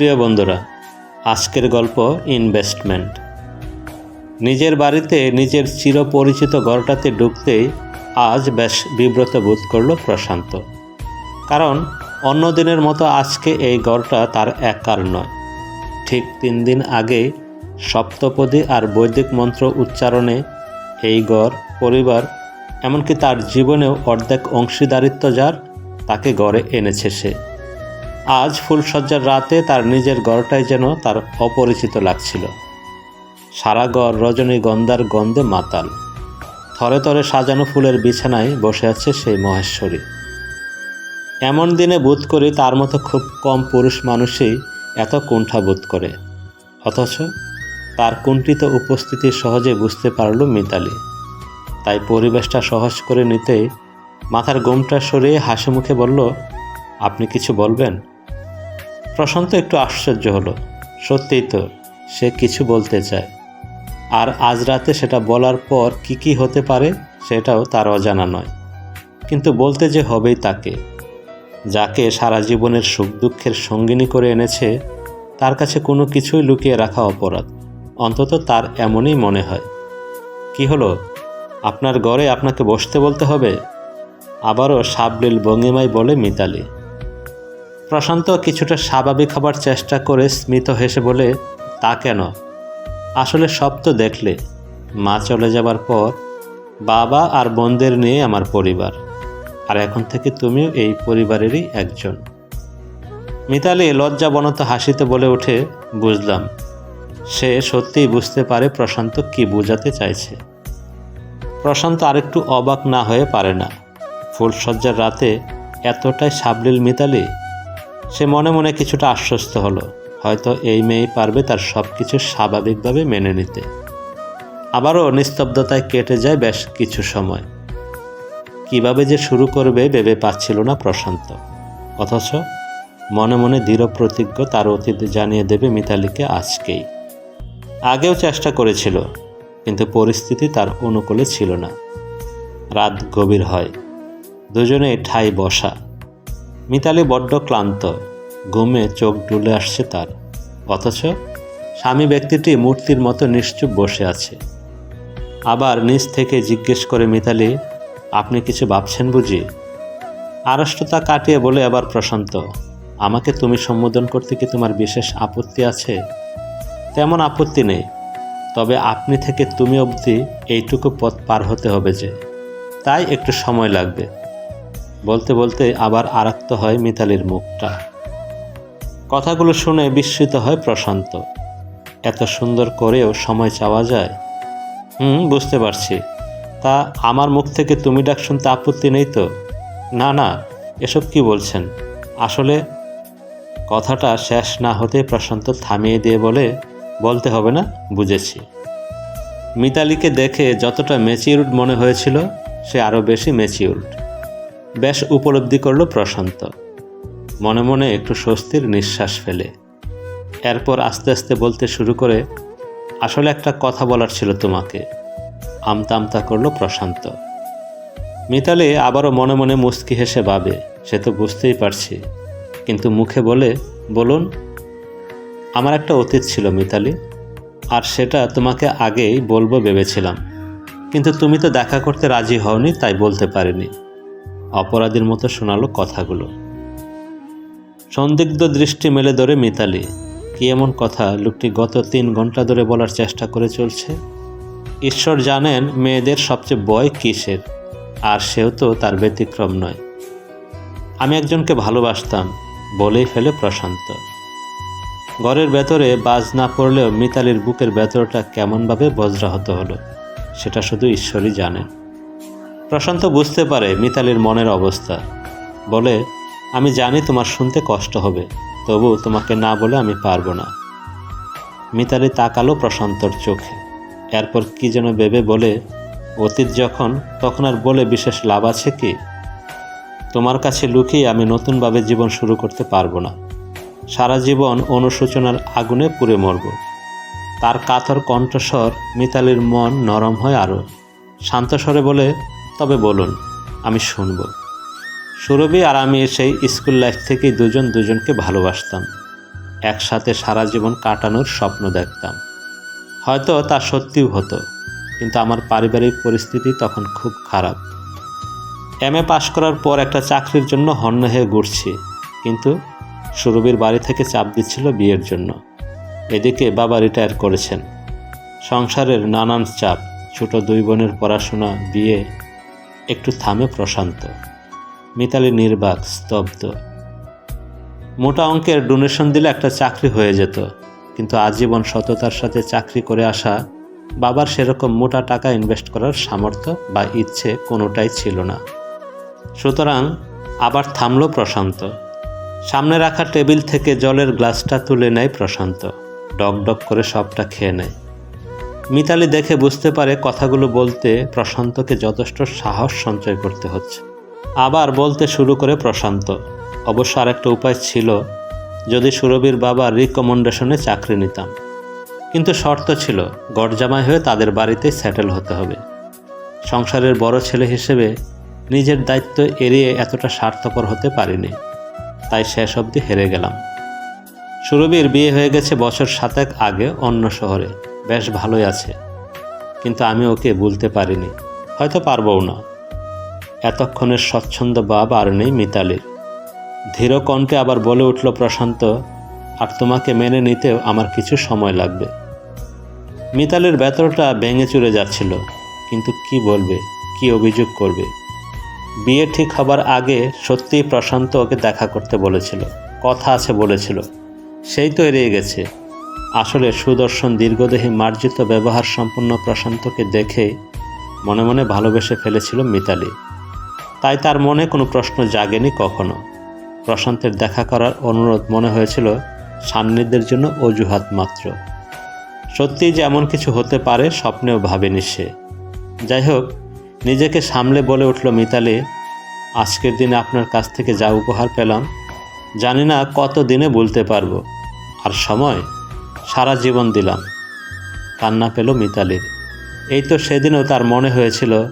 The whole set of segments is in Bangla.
প্রিয় বন্ধুরা, আজকের গল্প ইনভেস্টমেন্ট। নিজের বাড়িতে নিজের চিরপরিচিত ঘরটাতে ঢুকতেই আজ বেশ বিব্রত বোধ করল প্রশান্ত। কারণ অন্য দিনের মতো আজকে এই ঘরটা তার একার নয়। ঠিক তিন দিন আগে সপ্তপদী আর বৈদিক মন্ত্র উচ্চারণে এই ঘর, পরিবার, এমনকি তার জীবনেও অর্ধেক অংশীদারিত্ব যার, তাকে গড়ে এনেছে সে। আজ ফুলসজ্জার রাতে তার নিজের ঘরটাই যেন তার অপরিচিত লাগছিল। সারা ঘর রজনীগন্ধার গন্ধে মাতাল। থরে থরে সাজানো ফুলের বিছানায় বসে আছে সেই মহেশ্বরী। এমন দিনে বোধ করি তার মতো খুব কম পুরুষ মানুষই এত কুণ্ঠা বোধ করে। অথচ তার কুণ্ঠিত উপস্থিতি সহজে বুঝতে পারল মিতালি। তাই পরিবেশটা সহজ করে নিতেই মাথার গোমটা সরিয়ে হাসি মুখে বলল, আপনি কিছু বলবেন? প্রশান্ত একটু আশ্চর্য হলো। সত্যিই তো, সে কিছু বলতে চায়। আর আজ রাতে সেটা বলার পর কি কি হতে পারে সেটাও তার অজানা নয়। কিন্তু বলতে যে হবেই তাকে। যাকে সারা জীবনের সুখ দুঃখের সঙ্গিনী করে এনেছে, তার কাছে কোনো কিছুই লুকিয়ে রাখা অপরাধ। অন্তত তার এমনই মনে হয়। কি হলো? আপনার ঘরে আপনাকে বসতে বলতে হবে? আবারও সাবলীল ভঙ্গিমায় বলে মিতালি। প্রশান্ত কিছুটা স্বাভাবিক হবার চেষ্টা করে স্মিত হেসে বলে, তা কেন? আসলে সব তো দেখলে। মা চলে যাবার পর বাবা আর বোনদের নিয়ে আমার পরিবার। আর এখন থেকে তুমিও এই পরিবারেরই একজন। মিতালি লজ্জাবনত হাসিতে বলে ওঠে, বুঝলাম। সে সত্যিই বুঝতে পারে প্রশান্ত কি বোঝাতে চাইছে। প্রশান্ত আরেকটু অবাক না হয়ে পারে না। ফুলসজ্জার রাতে এতটাই সাবলীল মিতালি সে মনে মনে কিছুটা আশ্বস্ত হলো, হয়তো এই মেয়ে পারবে তার সব কিছু স্বাভাবিকভাবে মেনে নিতে। আবারও নিস্তব্ধতায় কেটে যায় বেশ কিছু সময়। কীভাবে যে শুরু করবে ভেবে পাচ্ছিল না প্রশান্ত। অথচ মনে মনে দৃঢ় প্রতিজ্ঞ তার অতীত জানিয়ে দেবে মিতালিকে আজকেই। আগেও চেষ্টা করেছিল, কিন্তু পরিস্থিতি তার অনুকূলে ছিল না। রাত গভীর হয়। দুজনে ঠাই বসা। মিতালি বড্ড ক্লান্ত। ঘুমে চোখ ডুলে আসছে তার। অথচ স্বামী ব্যক্তিটি মূর্তির মতো নিশ্চুপ বসে আছে। আবার নিজ থেকে জিজ্ঞেস করে মিতালি, আপনি কিছু ভাবছেন বুঝি? আড়ষ্টতা কাটিয়ে বলে আবার প্রশান্ত, আমাকে তুমি সম্বোধন করতে কি তোমার বিশেষ আপত্তি আছে? তেমন আপত্তি নেই। তবে আপনি থেকে তুমি অবধি এইটুকু পথ পার হতে হবে যে। তাই একটু সময় লাগবে। বলতে বলতে আবার আরাক্ত হয় মিতালির মুখটা। কথাগুলো শুনে বিস্মিত হয় প্রশান্ত। এত সুন্দর করেও সময় চাওয়া যায়? হুম, বুঝতে পারছি। তা আমার মুখ থেকে তুমি ডাক শুনতে আপত্তি নেই তো? না না, এসব কি বলছেন? আসলে কথাটা শেষ না হতে প্রশান্ত থামিয়ে দিয়ে বলে, বলতে হবে না, বুঝেছি। মিতালিকে দেখে যতটা ম্যাচিউরড মনে হয়েছিল, সে আরও বেশি ম্যাচিউরড। বেশ উপলব্ধি করল প্রশান্ত। মনে মনে একটু স্বস্তির নিঃশ্বাস ফেলে। এরপর আস্তে আস্তে বলতে শুরু করে, আসলে একটা কথা বলার ছিল তোমাকে। আমতা আমতা করল প্রশান্ত। মিতালি আবারও মনে মনে মুস্কি হেসে ভাবে, সে তো বুঝতেই পারছি। কিন্তু মুখে বলে, বলুন, আমার একটা অতীত ছিল মিতালি, আর সেটা তোমাকে আগেই বলব ভেবেছিলাম। কিন্তু তুমি তো দেখা করতে রাজি হওনি, তাই বলতে পারিনি। অপরাধীর মতো শোনালো কথাগুলো। সন্দিগ্ধ দৃষ্টি মেলে ধরে মিতালি, কি এমন কথা? লোকটি গত তিন ঘণ্টা ধরে বলার চেষ্টা করে চলছে। ঈশ্বর জানেন মেয়েদের সবচেয়ে ভয় কিসের, আর সেও তো তার ব্যতিক্রম নয়। আমি একজনকে ভালোবাসতাম, বলেই ফেলে প্রশান্ত। ঘরের ভেতরে বাজ না পড়লেও মিতালির বুকের ভেতরটা কেমনভাবে বজ্রাহত হলো, সেটা শুধু ঈশ্বরই জানেন। প্রশান্ত বুঝতে পারে মিতালির মনের অবস্থা। বলে, আমি জানি তোমার শুনতে কষ্ট হবে তবু তোমাকে না বলে আমি পারব না। মিতালি তাকালো প্রশান্তর চোখে। এরপর কি যেন ভেবে বলে, অতীত যখন, তখন আর বলে বিশেষ লাভ আছে কি? তোমার কাছে লুকিয়ে আমি নতুনভাবে জীবন শুরু করতে পারব না। সারা জীবন অনুশোচনার আগুনে পুড়ে মরব। তার কাতর কণ্ঠস্বর মিতালির মন নরম হয় আরও। শান্তস্বরে বলে তবে বলুন, আমি শুনব। সুরভি আর আমি সেই স্কুল লাইফ থেকেই দুজন দুজনকে ভালোবাসতাম। একসাথে সারা জীবন কাটানোর স্বপ্ন দেখতাম। হয়তো তা সত্যিও হতো, কিন্তু আমার পারিবারিক পরিস্থিতি তখন খুব খারাপ। এম এ পাশ করার পর একটা চাকরির জন্য হন্য হয়ে ঘুরছি, কিন্তু সুরভির বাড়ি থেকে চাপ দিচ্ছিল বিয়ের জন্য। এদিকে বাবা রিটায়ার করেছেন। সংসারের নানান চাপ, ছোট দুই বোনের পড়াশোনা, বিয়ে একটু থামে প্রশান্ত। মিতালি নির্বাক, স্তব্ধ। মোটা অঙ্কের ডোনেশন দিলে একটা চাকরি হয়ে যেত, কিন্তু আজীবন সততার সাথে চাকরি করে আসা বাবার সেরকম মোটা টাকা ইনভেস্ট করার সামর্থ্য বা ইচ্ছে কোনোটাই ছিল না। সুতরাং আবার থামলো প্রশান্ত। সামনে রাখা টেবিল থেকে জলের গ্লাসটা তুলে নেয় প্রশান্ত। ডক ডক করে সবটা খেয়ে নেয়। মিতালি দেখে বুঝতে পারে কথাগুলো বলতে প্রশান্তকে যথেষ্ট সাহস সঞ্চয় করতে হচ্ছে। আবার বলতে শুরু করে প্রশান্ত। অবশ্য আরেকটা উপায় ছিল, যদি সুরভির বাবার রিকমেন্ডেশনে চাকরি নিতাম। কিন্তু শর্ত ছিল, গড়জামাই হয়ে তাদের বাড়িতেই সেটেল হতে হবে। সংসারের বড় ছেলে হিসেবে নিজের দায়িত্ব এড়িয়ে এতটা স্বার্থপর হতে পারিনি। তাই শেষ অবধি হেরে গেলাম। সুরভির বিয়ে হয়ে গেছে বছর সাতেক আগে অন্য শহরে। বেশ ভালোই আছে। কিন্তু আমি ওকে বলতে পারিনি। হয়তো পারবও না। এতক্ষণের স্বচ্ছন্দ বাব আর নেই মিতালির ধীর কণ্ঠে আবার বলে উঠল, প্রশান্ত, আর তোমাকে মেনে নিতেও আমার কিছু সময় লাগবে। মিতালির ভেতরটা ভেঙে চুরে যাচ্ছিল। কিন্তু কি বলবে? কি অভিযোগ করবে? বিয়ে ঠিক হবার আগে সত্যিই প্রশান্ত ওকে দেখা করতে বলেছিল। কথা আছে বলেছিল। সেই তো এড়িয়ে গেছে। আসলে সুদর্শন দীর্ঘদেহী মার্জিত ব্যবহার সম্পন্ন প্রশান্তকে দেখে মনে মনে ভালোবেসে ফেলেছিল মিতালি। তাই তার মনে কোনো প্রশ্ন জাগেনি কখনো। প্রশান্তের দেখা করার অনুরোধ মনে হয়েছিল সান্নিধ্যের জন্য অজুহাত মাত্র। সত্যিই যে এমন কিছু হতে পারে স্বপ্নেও ভাবেনি সে। যাই হোক, নিজেকে সামলে বলে উঠল মিতালি, আজকের দিনে আপনার কাছ থেকে যা উপহার পেলাম, জানি না কত দিনে বলতে পারব। আর সময়? সারা জীবন দিলাম। কান্না পেল মিতালির। এই তো সেদিনও তার মনে হয়েছিল,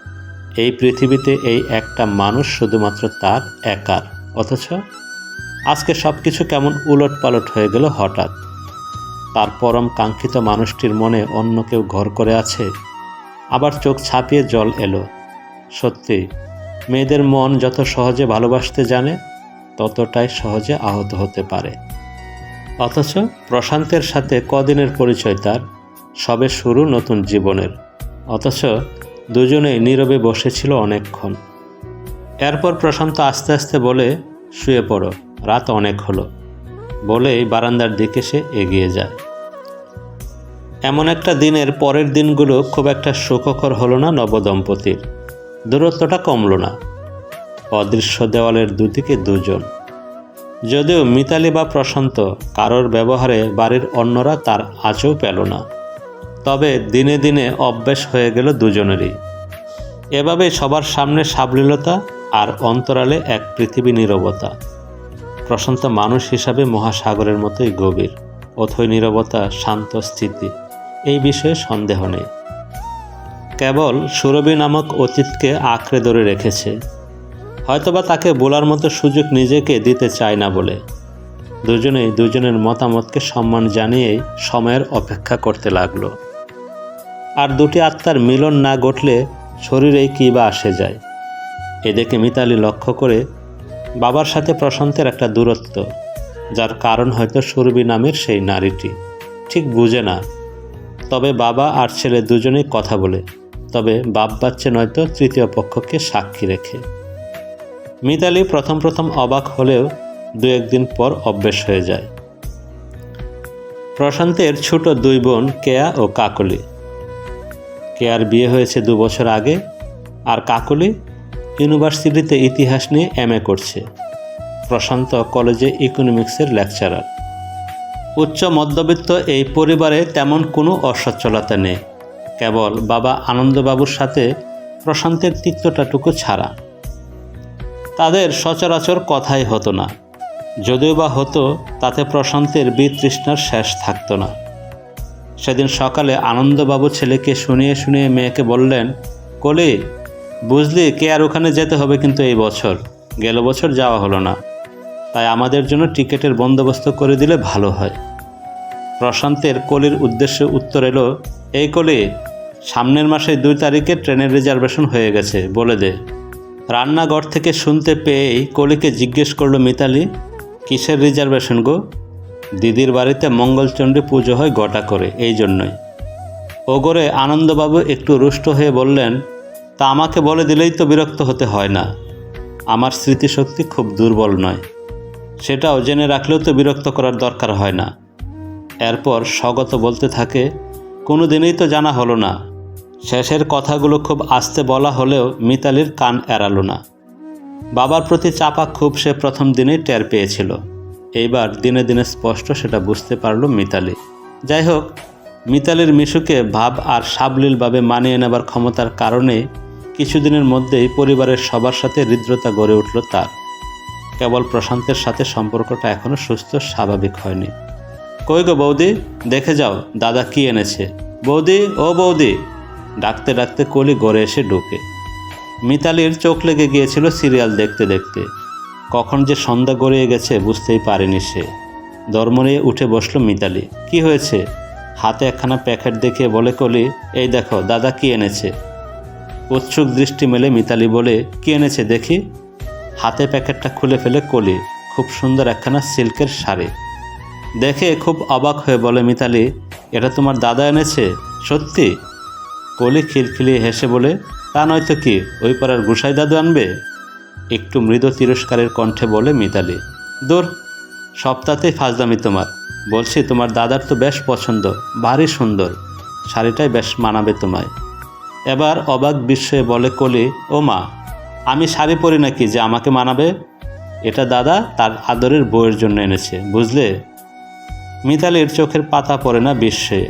এই পৃথিবীতে এই একটা মানুষ শুধুমাত্র তার একার। অথচ আজকে সব কিছু কেমন উলট পালট হয়ে গেল হঠাৎ। তার পরম কাঙ্ক্ষিত মানুষটির মনে অন্য কেউ ঘর করে আছে। আবার চোখ ছাপিয়ে জল এলো। সত্যি, মেয়েদের মন যত সহজে ভালোবাসতে জানে, ততটাই সহজে আহত হতে পারে। অথচ প্রশান্তের সাথে কদিনের পরিচয় তার, সবে শুরু নতুন জীবনের। অথচ দুজনেই নীরবে বসেছিল অনেকক্ষণ। এরপর প্রশান্ত আস্তে আস্তে বলে, শুয়ে পড়ো, রাত অনেক হলো। বলেই বারান্দার দিকে সে এগিয়ে যায়। এমন একটা দিনের পরের দিনগুলো খুব একটা সুখকর হলো না নবদম্পতির। দূরত্বটা কমলো না। অদৃশ্য দেওয়ালের দুদিকে দুজন। যদিও মিতালি বা প্রশান্ত কারোর ব্যবহারে বাড়ির অন্যরা তার আজও পেল না। তবে দিনে দিনে অভ্যেস হয়ে গেল দুজনেরই। এভাবে সবার সামনে সাবলীলতা আর অন্তরালে এক পৃথিবী নীরবতা। প্রশান্ত মানুষ হিসাবে মহাসাগরের মতোই গভীর, অথই নীরবতা শান্ত স্থিতি। এই বিষয়ে সন্দেহ নেই। কেবল সুরভি নামক অতীতকে আঁকড়ে ধরে রেখেছে। হয়তোবা তাকে বলার মতো সুযোগ নিজেকে দিতে চায় না বলে। দুজনেই দুজনের মতামতকে সম্মান জানিয়েই সময়ের অপেক্ষা করতে লাগল। আর দুটি আত্মার মিলন না ঘটলে শরীরেই কী বা আসে যায়? এদেরকে মিতালি লক্ষ্য করে বাবার সাথে প্রশান্তের একটা দূরত্ব, যার কারণ হয়তো সুরবি নামের সেই নারীটি। ঠিক বুঝে না। তবে বাবা আর ছেলে দুজনেই কথা বলে, তবে বাপ বাচ্চা নয়তো তৃতীয় পক্ষকে সাক্ষী রেখে। মিতালি প্রথম প্রথম অবাক হলেও দু একদিন পর অভ্যেস হয়ে যায়। প্রশান্তের ছোট দুই বোন কেয়া ও কাকলি। কেয়ার বিয়ে হয়েছে দু বছর আগে আর কাকলি ইউনিভার্সিটিতে ইতিহাস নিয়ে এম করছে। প্রশান্ত কলেজে ইকোনমিক্সের লেকচারার। উচ্চ মধ্যবিত্ত এই পরিবারে তেমন কোনো অসচ্ছলতা নেই। কেবল বাবা আনন্দবাবুর সাথে প্রশান্তের তিক্তটাটুকু ছাড়া। তাদের সচরাচর কথাই হতো না। যদিও বা হতো, তাতে প্রশান্তের বিতৃষ্ণার শেষ থাকতো না। সেদিন সকালে আনন্দবাবু ছেলেকে শুনিয়ে শুনিয়ে মেয়েকে বললেন, কলি, বুঝলি কে আর ওখানে যেতে হবে কিন্তু এই বছর? গেল বছর যাওয়া হলো না। তাই আমাদের জন্য টিকিটের বন্দোবস্ত করে দিলে ভালো হয়। প্রশান্তের কলির উদ্দেশ্যে উত্তর এলো, এই কলি, সামনের মাসে দুই তারিখে ট্রেনের রিজার্ভেশন হয়ে গেছে, বলে দে। রান্নাঘর থেকে শুনতে পেয়েই কলিকে জিজ্ঞেস করল, মিতালি, কিসের রিজার্ভেশন গো? দিদির বাড়িতে মঙ্গলচণ্ডী পুজো হয় গোটা করে, এই জন্যই। ওগরে আনন্দবাবু একটু রুষ্ট হয়ে বললেন, তা আমাকে বলে দিলেই তো বিরক্ত হতে হয় না। আমার স্মৃতিশক্তি খুব দুর্বল নয়। সেটাও জেনে রাখলেও তো বিরক্ত করার দরকার হয় না। এরপর স্বগত বলতে থাকে কোনো দিনেই তো জানা হলো না। শেষের কথাগুলো খুব আস্তে বলা হলেও মিতালির কান এড়ালো না। বাবার প্রতি চাপা খুব সে প্রথম দিনেই টের পেয়েছিল। এইবার দিনে দিনে স্পষ্ট সেটা বুঝতে পারল মিতালি। যাই হোক, মিতালির মিশুকে ভাব আর সাবলীলভাবে মানিয়ে নেবার ক্ষমতার কারণে কিছুদিনের মধ্যেই পরিবারের সবার সাথে হৃদ্রতা গড়ে উঠল তার। কেবল প্রশান্তের সাথে সম্পর্কটা এখনও সুস্থ, স্বাভাবিক হয়নি। কই গো বৌদি? দেখে যাও, দাদা কি এনেছে? বৌদি? ও বৌদি ডাকতে ডাকতে কলি গড়ে এসে ঢোকে। মিতালির চোখ লেগে গিয়েছিল সিরিয়াল দেখতে দেখতে। কখন যে সন্ধ্যা গড়িয়ে গেছে বুঝতেই পারেনি সে। দরমরিয়ে উঠে বসল মিতালি, কি হয়েছে? হাতে একখানা প্যাকেট দেখে বলে কলি, এই দেখো, দাদা কি এনেছে? উৎসুক দৃষ্টি মেলে মিতালি বলে, কি এনেছে দেখি? হাতে প্যাকেটটা খুলে ফেলে কলি, খুব সুন্দর একখানা সিল্কের শাড়ি। দেখে খুব অবাক হয়ে বলে মিতালি, এটা তোমার দাদা এনেছে? সত্যি? কলি খিলখিলিয়ে হেসে বলে, তা নয়তো কি, ওই পাড়ার গুসাই দাদু আনবে? একটু মৃদু তিরস্কারের কণ্ঠে বলে মিতালি, দূর, সপ্তাহতেই ফাজদামি তোমার। বলছি, তোমার দাদার তো বেশ পছন্দ, ভারী সুন্দর। শাড়িটাই বেশ মানাবে তোমায়। এবার অবাক বিস্ময়ে বলে কলি, ও মা, আমি শাড়ি পরি নাকি যে আমাকে মানাবে? এটা দাদা তার আদরের বউয়ের জন্য এনেছে, বুঝলে? মিতালির চোখের পাতা পড়ে না বিশ্বে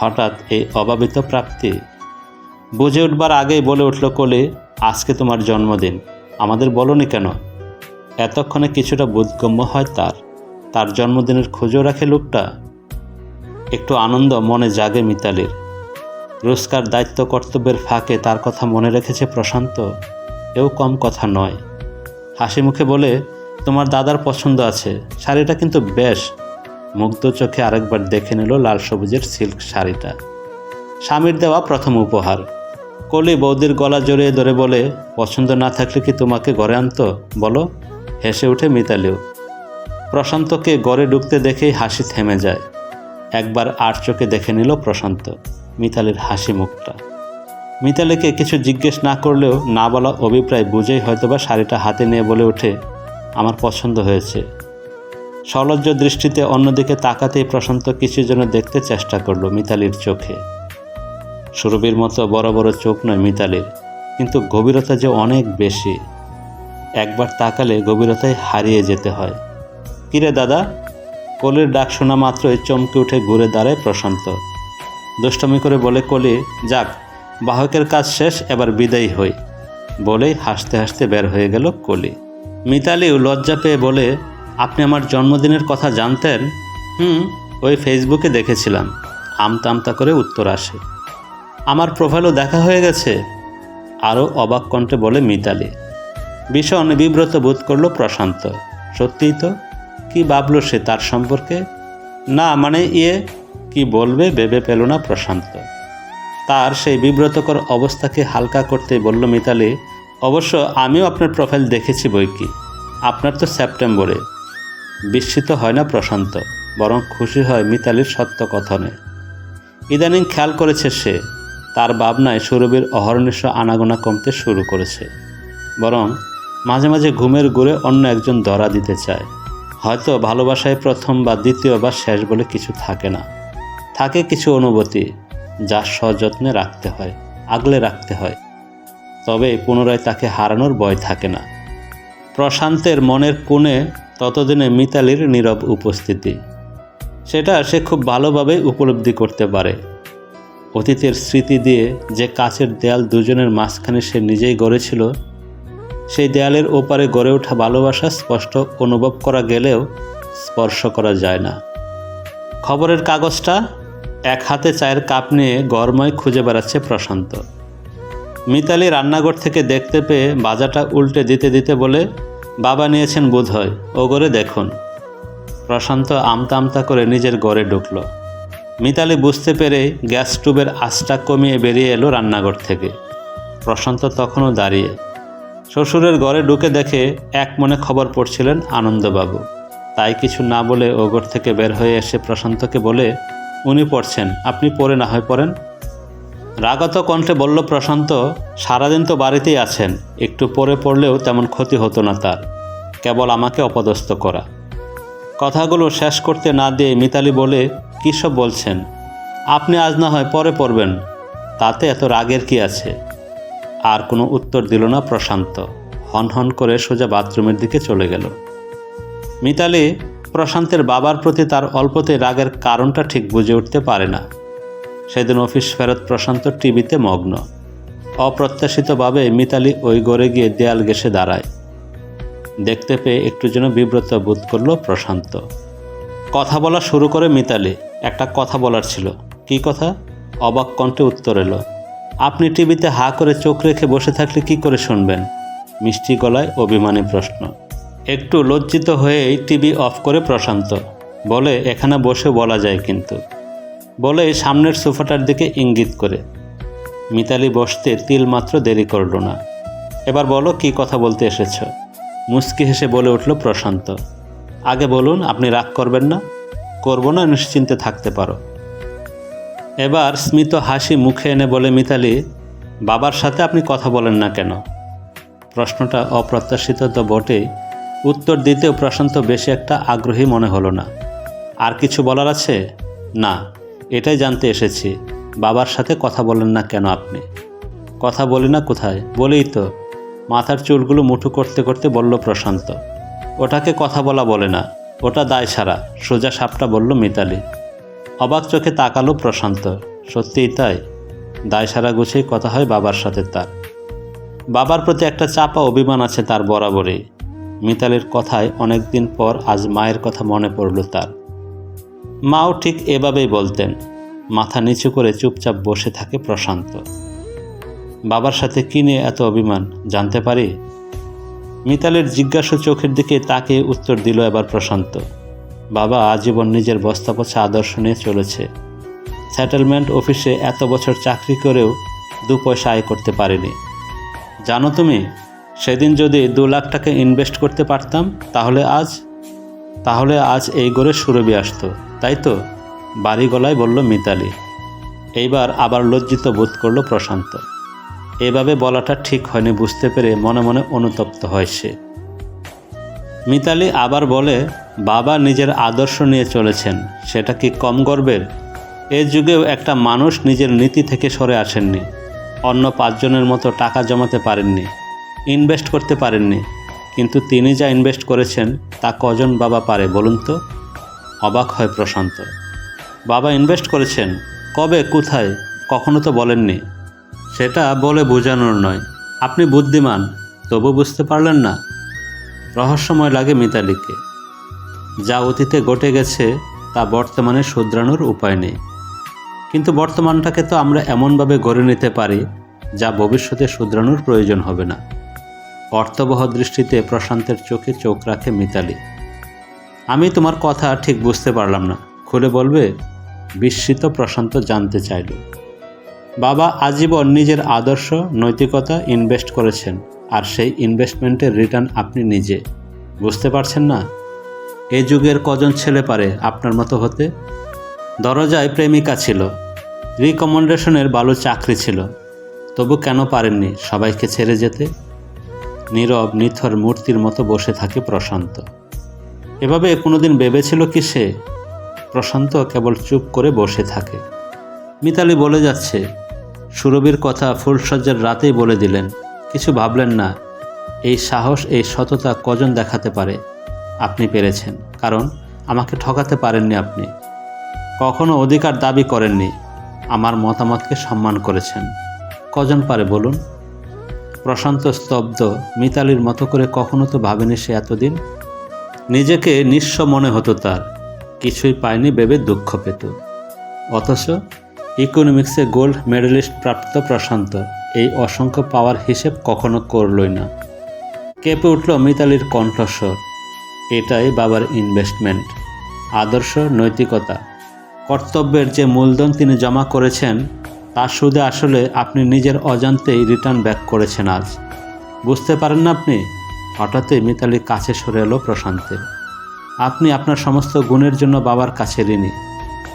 হঠাৎ এই অভাবিত প্রাপ্তি বুঝে উঠবার আগেই বলে উঠল কোলে, আজকে তোমার জন্মদিন। আমাদের বলনি কেন? এতক্ষণে কিছুটা বোধগম্য হয় তার। তার জন্মদিনের খোঁজও রাখে লোকটা। একটু আনন্দ মনে জাগে মিতালির। রোজকার দায়িত্ব কর্তব্যের ফাঁকে তার কথা মনে রেখেছে প্রশান্ত। এও কম কথা নয়। হাসি মুখে বলে, তোমার দাদার পছন্দ আছে। শাড়িটা কিন্তু বেশ। মুগ্ধ চোখে আরেকবার দেখে নিল লাল সবুজের সিল্ক শাড়িটা। স্বামীর দেওয়া প্রথম উপহার। কলি বৌদির গলা জড়িয়ে ধরে বলে, পছন্দ না থাকলে কি তোমাকে ঘরে আনতো? বলো। হেসে উঠে মিতালিও। প্রশান্তকে গড়ে ঢুকতে দেখেই হাসি থেমে যায়। একবার আর চোখে দেখে নিল প্রশান্ত, মিতালির হাসি মুখটা। মিতালিকে কিছু জিজ্ঞেস না করলেও না বলা অভিপ্রায় বুঝেই হয়তোবা শাড়িটা হাতে নিয়ে বলে ওঠে, আমার পছন্দ হয়েছে। সলজ্জ দৃষ্টিতে অন্যদিকে তাকাতেই প্রশান্ত কিছু যেন দেখতে চেষ্টা করল মিতালির চোখে। সুরভির মতো বড় বড় চোখ নয় মিতালির, কিন্তু গভীরতা যে অনেক বেশি। একবার তাকালে গভীরতায় হারিয়ে যেতে হয়। কিরে দাদা? কলির ডাক শোনা মাত্রই চমকে উঠে ঘুরে দাঁড়ায় প্রশান্ত। দুষ্টমি করে বলে কলি, যাক, বাহকের কাজ শেষ, এবার বিদায়ী হই। বলেই হাসতে হাসতে বের হয়ে গেল কলি। মিতালিও লজ্জা পেয়ে বলে, আপনি আমার জন্মদিনের কথা জানতেন? হুম, ওই ফেসবুকে দেখেছিলাম। আমতা আমতা করে উত্তর আসে। আমার প্রোফাইলও দেখা হয়ে গেছে। আরও অবাক কণ্ঠে বলে মিতালি। ভীষণ বিব্রত বোধ করল প্রশান্ত। সত্যিই তো? কি ভাবলো সে তার সম্পর্কে? না মানে ইয়ে কি বলবে ভেবে পেল না প্রশান্ত। তার সেই বিব্রতকর অবস্থাকে হালকা করতে বলল মিতালি, অবশ্য আমিও আপনার প্রোফাইল দেখেছি বই কি? আপনার তো সেপ্টেম্বরে। বিস্মিত হয় না প্রশান্ত, বরং খুশি হয় মিতালির সত্য কথনে। ইদানিং খেয়াল করেছে সে তার ভাবনায় সুরভির অহর্নিশ আনাগোনা কমতে শুরু করেছে। বরং মাঝে মাঝে ঘুমের ঘুরে অন্য একজন ধরা দিতে চায়। হয়তো ভালোবাসায় প্রথম বা দ্বিতীয় বা শেষ বলে কিছু থাকে না। থাকে কিছু অনুভূতি যা সযত্নে রাখতে হয়, আগলে রাখতে হয়। তবে পুনরায় তাকে হারানোর ভয় থাকে না। প্রশান্তের মনের কোণে ততদিনে মিতালির নীরব উপস্থিতি। সেটা সে খুব ভালোভাবে উপলব্ধি করতে পারে। অতীতের স্মৃতি দিয়ে যে কাছের দেয়াল দুজনের মাঝখানে সে নিজেই গড়েছিল, সেই দেয়ালের ওপারে গড়ে ওঠা ভালোবাসা স্পষ্ট অনুভব করা গেলেও স্পর্শ করা যায় না। খবরের কাগজটা এক হাতে চায়ের কাপ নিয়ে গরময় খুঁজে বেড়াচ্ছে প্রশান্ত। মিতালি রান্নাঘর থেকে দেখতে পেয়ে বাজাটা উল্টে দিতে দিতে বলে, বাবা নিয়েছেন বোধ হয় ও ঘরে দেখুন। প্রশান্ত আমতা আমতা করে নিজের গড়ে ঢুকল। মিতালি বুঝতে পেরে গ্যাস টুবের আঁচটা কমিয়ে বেরিয়ে এলো রান্নাঘর থেকে। প্রশান্ত তখনও দাঁড়িয়ে। শ্বশুরের ঘরে ঢুকে দেখে এক মনে খবর পড়ছিলেন আনন্দবাবু। তাই কিছু না বলে ও ঘর থেকে বের হয়ে এসে প্রশান্তকে বলে, উনি পড়ছেন, আপনি পড়ে না হয় পড়েন? রাগত কণ্ঠে বলল প্রশান্ত, সারাদিন তো বাড়িতেই আছেন, একটু পরে পড়লেও তেমন ক্ষতি হতো না তার। কেবল আমাকে অপদস্থ করা। কথাগুলো শেষ করতে না দিয়ে মিতালি বলে, কী সব বলছেন? আপনি আজ না হয় পরে পড়বেন। তাতে এত রাগের কি আছে? আর কোনো উত্তর দিল না প্রশান্ত। হন হন করে সোজা বাথরুমের দিকে চলে গেল। মিতালি প্রশান্তের বাবার প্রতি তার অল্পতে রাগের কারণটা ঠিক বুঝে উঠতে পারে না। সেদিন অফিস ফেরত প্রশান্ত টিভিতে মগ্ন। অপ্রত্যাশিতভাবে মিতালি ওই গড়ে গিয়ে দেয়াল ঘেসে দাঁড়ায়। দেখতে পেয়ে একটু যেন বিব্রত বোধ করল প্রশান্ত। কথা বলা শুরু করে মিতালি। একটা কথা বলার ছিল। কি কথা? অবাক কণ্ঠে উত্তর এলো। আপনি টিভিতে হা করে চোখ রেখে বসে থাকলে কি করে শুনবেন? মিষ্টি গলায় অভিমানী প্রশ্ন। একটু লজ্জিত হয়েই টিভি অফ করে প্রশান্ত। বলে, এখানে বসে বলা যায় কিন্তু। বলে সামনের সোফাটার দিকে ইঙ্গিত করে। মিতালি বসতে তিল মাত্র দেরি করল না। এবার বলো, কি কথা বলতে এসেছ? মুস্কি হেসে বলে উঠল প্রশান্ত, আগে বলুন, আপনি রাগ করবেন না? করব না, নিশ্চিন্তে থাকতে পারো। এবার স্মিত হাসি মুখে এনে বলে, মিতালি, বাবার সাথে আপনি কথা বলেন না কেন? প্রশ্নটা অপ্রত্যাশিত তো বটেই। উত্তর দিতেও প্রশান্ত বেশি একটা আগ্রহী মনে হলো না। আর কিছু বলার আছে? না, এটাই জানতে এসেছি। বাবার সাথে কথা বলেন না কেন আপনি? কথা বলি না কোথায়? বলেই তো মাথার চুলগুলো মুঠো করতে করতে বলল প্রশান্ত। ওটাকে কথা বলা বলে না, ওটা দায় সারা, সোজা সাপটা বলল মিতালি। অবাক চোখে তাকালো প্রশান্ত, সত্যিই তাই? দায় সারা গুছেই কথা হয় বাবার সাথে তার। বাবার প্রতি একটা চাপা অভিমান আছে তার বরাবরই। মিতালির কথায় অনেক দিন পর আজ মায়ের কথা মনে পড়ল তার। মাও ঠিক এভাবেই বলতেন, মাথা নিচু করে চুপচাপ বসে থাকে প্রশান্ত। বাবার সাথে কী নিয়ে এত অভিমান? জানতে পারি? মিতালের জিজ্ঞাসা চোখের দিকে তাকে উত্তর দিল এবার প্রশান্ত। বাবা আজীবন নিজের বস্তাপচা আদর্শ নিয়ে চলেছে। সেটেলমেন্ট অফিসে এত বছর চাকরি করেও দু পয়সা আয় করতে পারেনি। জানো তুমি, সেদিন যদি দু লাখ টাকা ইনভেস্ট করতে পারতাম, তাহলে আজ? তাহলে আজ এই গড়ে সুরভি আসতো, তাই তো? বাড়ি গলায় বলল মিতালি। এইবার আবার লজ্জিত বোধ করল প্রশান্ত। এভাবে বলাটা ঠিক হয়নি বুঝতে পেরে মনে মনে অনুতপ্ত হয় সে। মিতালি আবার বলে, বাবা নিজের আদর্শ নিয়ে চলেছেন, সেটা কি কম গর্বের? এ যুগেও একটা মানুষ নিজের নীতি থেকে সরে আসেননি। অন্য পাঁচজনের মতো টাকা জমাতে পারেননি, ইনভেস্ট করতে পারেননি। কিন্তু তিনি যা ইনভেস্ট করেছেন, তা কজন বাবা পারে বলুন তো? অবাক হয় প্রশান্ত। বাবা ইনভেস্ট করেছেন? কবে? কোথায়? কখনো তো বলেননি। সেটা বলে বোঝানোর নয়। আপনি বুদ্ধিমান, তবু বুঝতে পারলেন না। রহস্যময় লাগে মিতালিকে। যা অতীতে ঘটে গেছে, তা বর্তমানে শুধরানোর উপায় নেই। কিন্তু বর্তমানটাকে তো আমরা এমনভাবে গড়ে নিতে পারি, যা ভবিষ্যতে শুধরানোর প্রয়োজন হবে না। অর্থবহ দৃষ্টিতে প্রশান্তের চোখে চোখ রাখে মিতালি। আমি তোমার কথা ঠিক বুঝতে পারলাম না। খুলে বলবে, বিস্মিত প্রশান্ত জানতে চাইল। বাবা আজীবন নিজের আদর্শ, নৈতিকতা ইনভেস্ট করেছেন আর সেই ইনভেস্টমেন্টের রিটার্ন আপনি নিজে। বুঝতে পারছেন না? এই যুগের কজন ছেলে পারে আপনার মতো হতে? দরজায় প্রেমিকা ছিল। রিকমেন্ডেশনের ভালো চাকরি ছিল। তবু কেন পারেননি সবাইকে ছেড়ে যেতে? নীরব, নিথর মূর্তির মতো বসে থাকে প্রশান্ত। এভাবে কোনোদিন ভেবেছিল কি সে? প্রশান্ত কেবল চুপ করে বসে থাকে। মিতালি বলে যাচ্ছে সুরভির কথা ফুলসজ্জার রাতেই বলে দিলেন, কিছু ভাবলেন না, এই সাহস, এই সততা কজন দেখাতে পারে? আপনি পেরেছেন, কারণ আমাকে ঠকাতে পারেননি আপনি। কখনো অধিকার দাবি করেননি, আমার মতামতকে সম্মান করেছেন। কজন পারে বলুন? প্রশান্ত স্তব্ধ, মিতালির মতো করে কখনো তো ভাবেনি সে এতদিন। নিজেকে নিঃস্ব মনে হতো তার, কিছুই পায়নি ভেবে দুঃখ পেত। অথচ ইকোনমিক্সে গোল্ড মেডেলিস্ট প্রাপ্ত প্রশান্ত। এই অসংখ্য পাওয়ার হিসেব কখনো করলই না। কেঁপে উঠল মিতালির কণ্ঠস্বর। এটাই বাবার ইনভেস্টমেন্ট আদর্শ নৈতিকতা। কর্তব্যের যে মূলধন তিনি জমা করেছেন, তার সুদে আসলে আপনি নিজের অজান্তেই রিটার্ন ব্যাক করেছেন আজ। বুঝতে পারেন না আপনি? হঠাৎই মিতালির কাছে সরে এলো প্রশান্তের। আপনি আপনার সমস্ত গুণের জন্য বাবার কাছে ঋণী।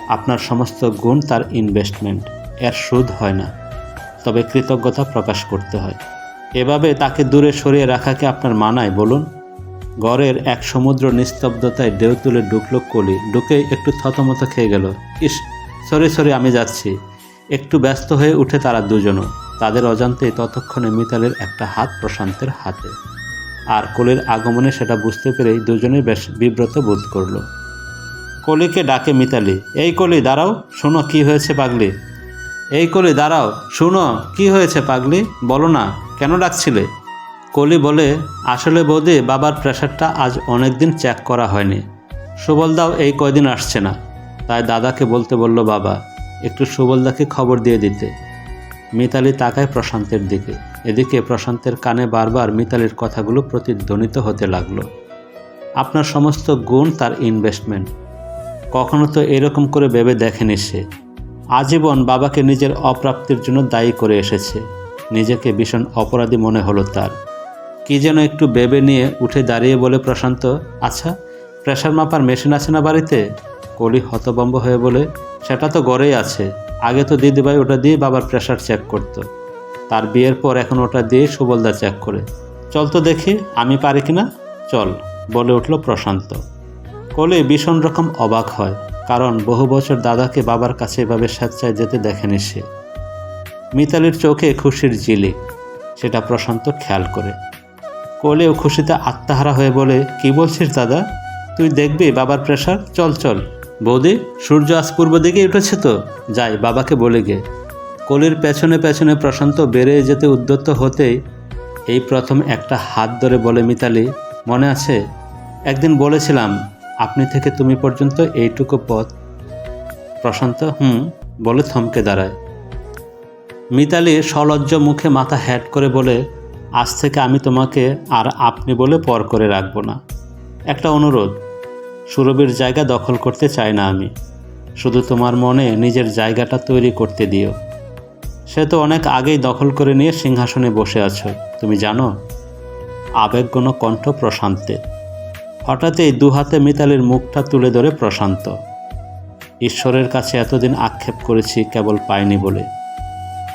আপনার সমস্ত গুণ তার ইনভেস্টমেন্ট এর সুদ হয় না। তবে কৃতজ্ঞতা প্রকাশ করতে হয়। এভাবে তাকে দূরে সরিয়ে রাখাকে আপনার মানায়, বলুন? গড়ের এক সমুদ্র নিস্তব্ধতায় ঢেউ তুলে ঢুকলো কলি। ঢুকে একটু থতমত খেয়ে গেল। ইস, সরি সরি, আমি যাচ্ছি। একটু ব্যস্ত হয়ে উঠে তারা দুজনও। তাদের অজান্তেই ততক্ষণে মিতালের একটা হাত প্রশান্তের হাতে। আর কলির আগমনে সেটা বুঝতে পেরেই দুজনেই বেশ বিব্রত বোধ করল। কলিকে ডাকে মিতালি, এই কলি, দাঁড়াও, শোনো কি হয়েছে পাগলি? এই কলি, দাঁড়াও, শুনো কি হয়েছে পাগলি, বলো না, কেন ডাকছিলে? কলি বলে, আসলে বৌদি, বাবার প্রেশারটা আজ অনেক দিন চেক করা হয়নি। সুবলদাও এই কয়দিন আসছে না। তাই দাদাকে বলতে বলল, বাবা, একটু সুবলদাকে খবর দিয়ে দিতে। মিতালি তাকায় প্রশান্তের দিকে। এদিকে প্রশান্তের কানে বারবার মিতালির কথাগুলো প্রতিধ্বনিত হতে লাগল। আপনার সমস্ত গুণ তার ইনভেস্টমেন্ট কখনো তো এরকম করে ভেবে দেখেনি সে। আজীবন বাবাকে নিজের অপ্রাপ্তির জন্য দায়ী করে এসেছে। নিজেকে ভীষণ অপরাধী মনে হলো তার। কি যেন একটু ভেবে নিয়ে উঠে দাঁড়িয়ে বলে প্রশান্ত আচ্ছা প্রেশার মাপার মেশিন আছে না বাড়িতে? কলি হতবম্ব হয়ে বলে, সেটা তো গড়েই আছে। আগে তো দিদিভাই ওটা দিয়ে বাবার প্রেশার চেক করতো। তার বিয়ের পর এখন ওটা দিয়ে সুবলদা চেক করে। চল তো দেখি, আমি পারি কিনা? চল, বলে উঠল প্রশান্ত। কলি ভীষণ রকম অবাক হয়, কারণ বহু বছর দাদাকে বাবার কাছে এভাবে স্বেচ্ছায় যেতে দেখেনি সে। মিতালির চোখে খুশির জিলিক সেটা প্রশান্ত খেয়াল করে। কলেও খুশিতে আত্মাহারা হয়ে বলে, কি বলছিস দাদা? তুই দেখবি বাবার প্রেশার? চল চল। বৌদি, সূর্য আজ পূর্ব দিকে উঠেছে তো? যাই, বাবাকে বলে গে। কলির পেছনে পেছনে প্রশান্ত বেড়ে যেতে উদ্যত হতেই এই প্রথম একটা হাত ধরে বলে, মিতালি, মনে আছে? একদিন বলেছিলাম আপনি থেকে তুমি পর্যন্ত এইটুকু পথ। প্রশান্ত, হুম, বলে থমকে দাঁড়ায়। মিতালি সলজ্জ মুখে মাথা হ্যাট করে বলে, আজ থেকে আমি তোমাকে আর আপনি বলে পর করে রাখব না। একটা অনুরোধ, সুরভির জায়গা দখল করতে চাই না আমি। শুধু তোমার মনে নিজের জায়গাটা তৈরি করতে দিও। সে তো অনেক আগেই দখল করে নিয়ে সিংহাসনে বসে আছো, তুমি জানো? আবেগগণ কণ্ঠ প্রশান্তের। হঠাৎই দু হাতে মিতালির মুখটা তুলে ধরে প্রশান্ত। ঈশ্বরের কাছে এতদিন আক্ষেপ করেছি কেবল পাইনি বলে।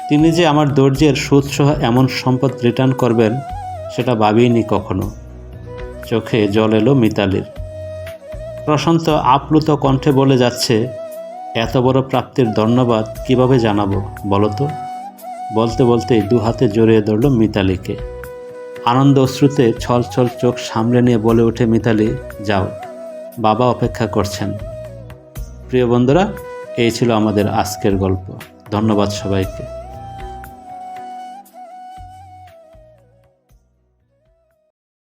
তিনি যে আমার দর্জের সুদসহ এমন সম্পদ রিটার্ন করবেন, সেটা ভাবিনি কখনো। চোখে জল এলো মিতালির। প্রশান্ত আপ্লুত কণ্ঠে বলে যাচ্ছে, এত বড় প্রাপ্তির ধন্যবাদ, কীভাবে জানাব বলো তো? বলতে বলতেই দু হাতে জড়িয়ে ধরল মিতালিকে। আনন্দ অশ্রুতে ছল ছল চোখ সামলে নিয়ে বলে ওঠে মিতালি, যাও, বাবা অপেক্ষা করছেন। প্রিয় বন্ধুরা, এই ছিল আমাদের আজকের গল্প। ধন্যবাদ সবাইকে।